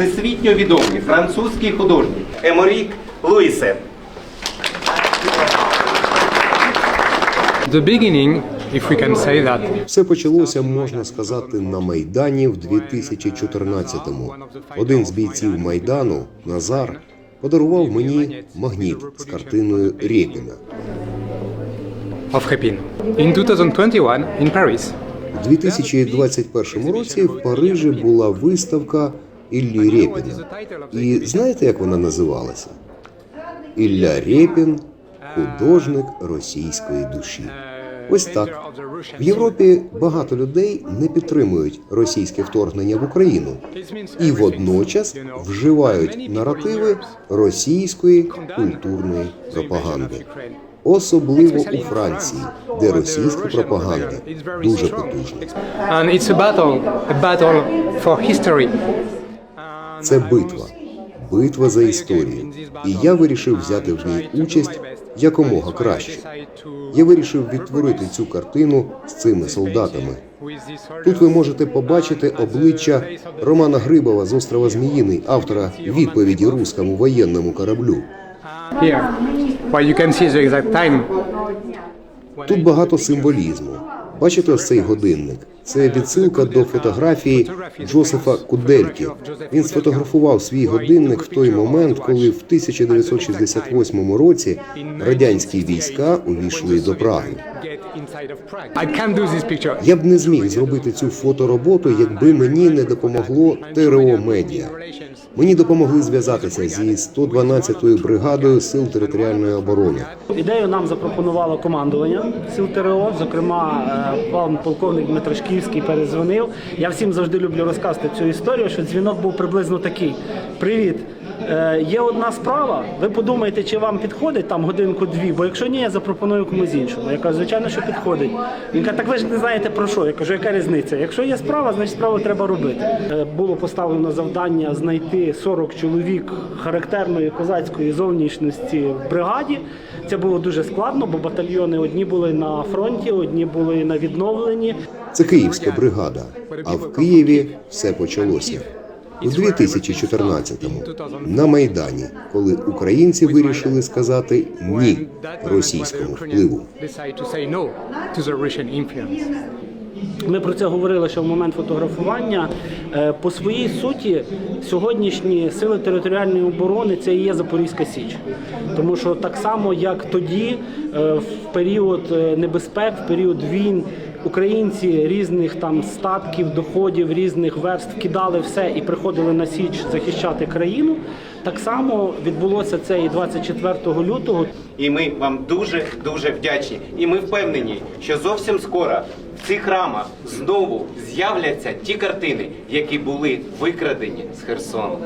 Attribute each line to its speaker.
Speaker 1: Всесвітньо відомий французький художник Еморік Луїсе.
Speaker 2: The beginning, if we can say that,
Speaker 3: Все почалося, можна сказати, на Майдані в 2014-му. Один з бійців Майдану, Назар, подарував мені магніт з картиною Рєпіна.
Speaker 2: of Repin. In 2021, in Paris,
Speaker 3: У 2021 році в Парижі була виставка Іллі Рєпіна. І знаєте, як вона називалася? Ілля Рєпін художник російської душі. Ось так. В Європі багато людей не підтримують російське вторгнення в Україну і водночас вживають наративи російської культурної пропаганди, особливо у Франції, де російська пропаганда дуже потужна. Це битва, битва за історію. І я вирішив взяти в ній участь якомога краще. Я вирішив відтворити цю картину з цими солдатами. Тут ви можете побачити обличчя Романа Грибова з острова Зміїний, автора відповіді руському воєнному кораблю.
Speaker 2: Here, well, you can see the exact time.
Speaker 3: Тут багато символізму. Бачите ось цей годинник? Це відсилка до фотографії Джозефа Кудельки. Він сфотографував свій годинник в той момент, коли в 1968 році радянські війська увійшли до Праги. Я б не зміг зробити цю фотороботу, якби мені не допомогло ТРО Медіа. Мені допомогли зв'язатися зі 112-ю бригадою сил територіальної оборони.
Speaker 4: Ідею нам запропонувало командування сил ТРО. Зокрема, е, пан полковник Дмитрашківський перезвонив. Я всім завжди люблю розказати цю історію, що дзвінок був приблизно такий: Привіт. е, Є одна справа. Ви подумайте, чи вам підходить там годинку-дві, бо якщо ні, я запропоную комусь іншому. Я кажу, звичайно, що підходить. Він каже, так ви ж не знаєте про що. Я кажу, яка різниця? Якщо є справа, значить справу треба робити. Е, Було поставлено завдання знайти 40 чоловік характерної козацької зовнішності в бригаді. Це було дуже складно, бо батальйони одні були на фронті, одні були на відновленні.
Speaker 3: Це київська бригада. А в Києві все почалося. У 2014-му на Майдані, коли українці вирішили сказати ні російському впливу.
Speaker 4: Ми про це говорили ще в момент фотографування. Е, По своїй суті, сьогоднішні сили територіальної оборони це і є Запорізька Січ. Тому що так само, як тоді, е, в період е, небезпек, в період війн, українці різних там статків, доходів, різних верств кидали все і приходили на Січ захищати країну. Так само відбулося це і 24 лютого.
Speaker 1: І ми вам дуже дуже вдячні. І ми впевнені, що зовсім скоро в цих храмах знову з'являться ті картини, які були викрадені з Херсону.